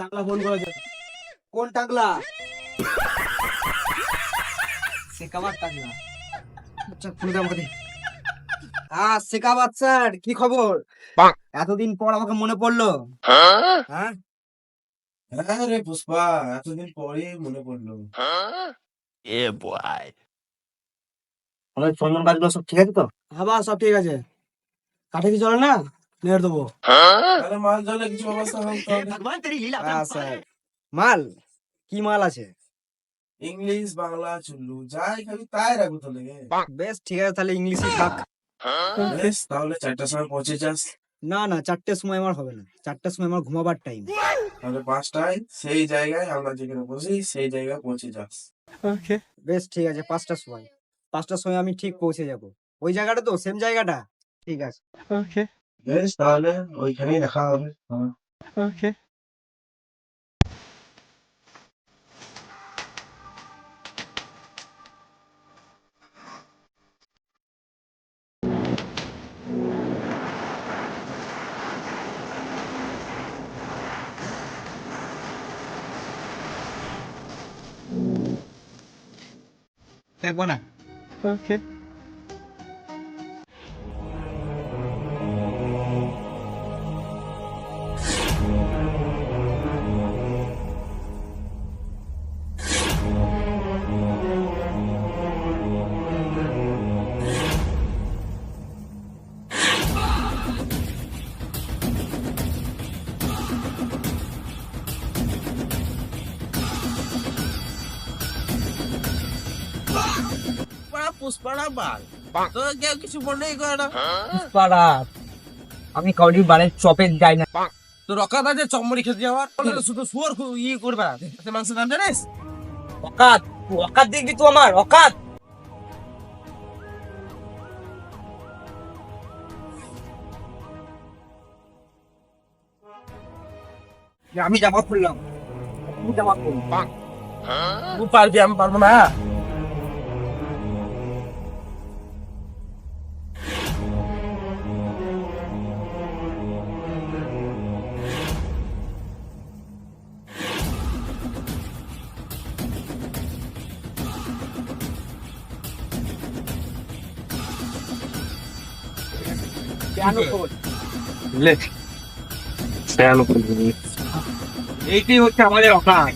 টাকলা ফোন করেছে। কোন টাকলা? শেখাবার টাকলা। আচ্ছা ফোন দে আমাকে। দে। হ্যাঁ শেখা বাচ্চার কি খবর? এতদিন পর আমাকে মনে পড়ল। হ্যাঁ? হ্যাঁ? রে পুষ্পা এতদিন পরে মনে পড়ল। এ আমাদের চন্দন গাছগুলো সব ঠিক আছে তো? হ্যাঁ বা সব ঠিক আছে। কাঠে কি চলে না? নেড়ে দেবো। মাল জলে কিছু হ্যাঁ স্যার। মাল কি মাল আছে? ইংলিশ বাংলা চুল্লু যাই খাবি তাই রাখব তো লেগে বেশ ঠিক আছে তাহলে ইংলিশই থাক। বেশ তাহলে চারটার সময় পৌঁছে যাস। না না চারটের সময় আমার হবে না। চারটের সময় আমার ঘুমাবার টাইম তাহলে পাঁচটায় সেই জায়গায় আমরা যেখানে বসি সেই জায়গায় পৌঁছে যাস। বেশ ঠিক আছে পাঁচটার সময়। পাঁচটার সময় আমি ঠিক পৌঁছে যাব। ওই জায়গাটা তো সেম জায়গাটা? ঠিক আছে। বেশ তাহলে ওইখানেই দেখা হবে হ্যাঁ। দেখব না পুষ্পাড়া বাল তো কেউ কিছু করে না পাড়া আমি কাউরির বাড়ির চপে যাই না। তো রকাত আছে চমড়ি খেতে যাওয়ার? শুধু শুয়ার ইয়ে করবে মাংস দাম জানিস? অকাত অকাত দেখবি তুই আমার অকাত। আমি জামা খুললাম। আমি জামা খুললাম। পারবি আমি পারব না। এইটাই হচ্ছে আমাদের অকাত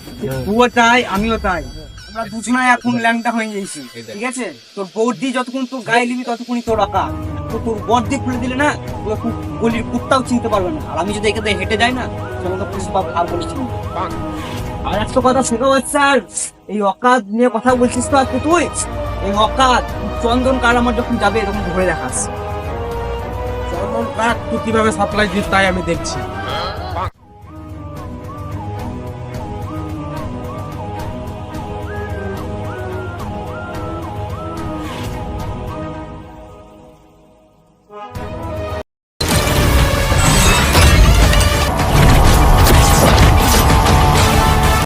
তুইও তাই আমিও তাই। আমরা দুজনাই এখন ল্যাংটা হয়ে গেছি। ঠিক। আছে? তোর বৌদি যতক্ষণ তোর গায়ে নিবি ততক্ষণই তোর অকাত তো তোর বর্দি খুলে দিলে না তুই এখন গলির কুত্তাও চিনতে পারবে না। আর আমি যদি এখানে হেঁটে যাই না তখন তো পুষ্পা ভাব বলে চিনবে আর একটা কথা শেখা হচ্ছে আর এই অকাত নিয়ে কথা বলছিস তো আজকে তুই? এই অকাত চন্দন কার আমার যখন যাবে তখন ধরে দেখাস। কেমন কাঠ কীভাবে সাপ্লাই দিস তাই আমি দেখছি